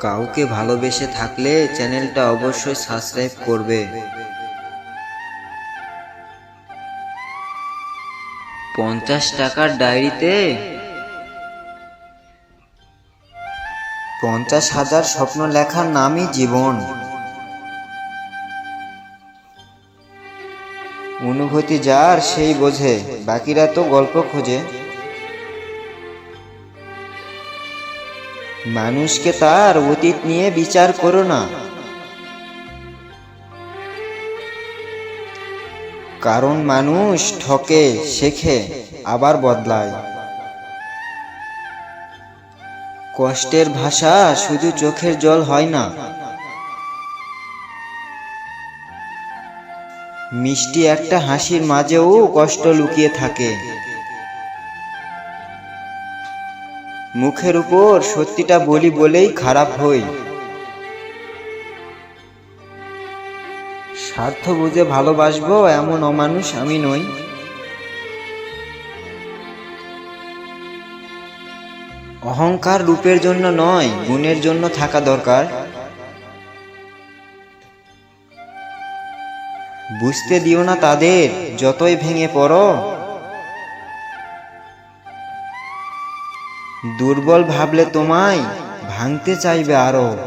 কাউকে ভালোবেসে থাকলে চ্যানেলটা অবশ্যই সাবস্ক্রাইব করবে। পঞ্চাশ টাকার ডায়েরিতে? পঞ্চাশ হাজার স্বপ্ন লেখার নামই জীবন। অনুভূতি যার সেই বোঝে, বাকিরা তো গল্প খোঁজে। মানুষকে তার অতীত নিয়ে বিচার করো না। কারণ মানুষ ঠকে, শেখে, আবার বদলায়। কষ্টের ভাষা শুধু চোখের জল হয় না। মিষ্টি একটা হাসির মাঝেও কষ্ট লুকিয়ে থাকে। মুখের উপর সত্যিটা বলি বলেই খারাপ হই। স্বার্থ বুঝে ভালোবাসবো এমন অমানুষ আমি নই। অহংকার রূপের জন্য নয়, গুণের জন্য থাকা দরকার। বুঝতে দিও না তাদের যতই ভেঙে পড়ো। দুর্বল ভাবলে তোমায় ভাঙতে চাইবে আরও।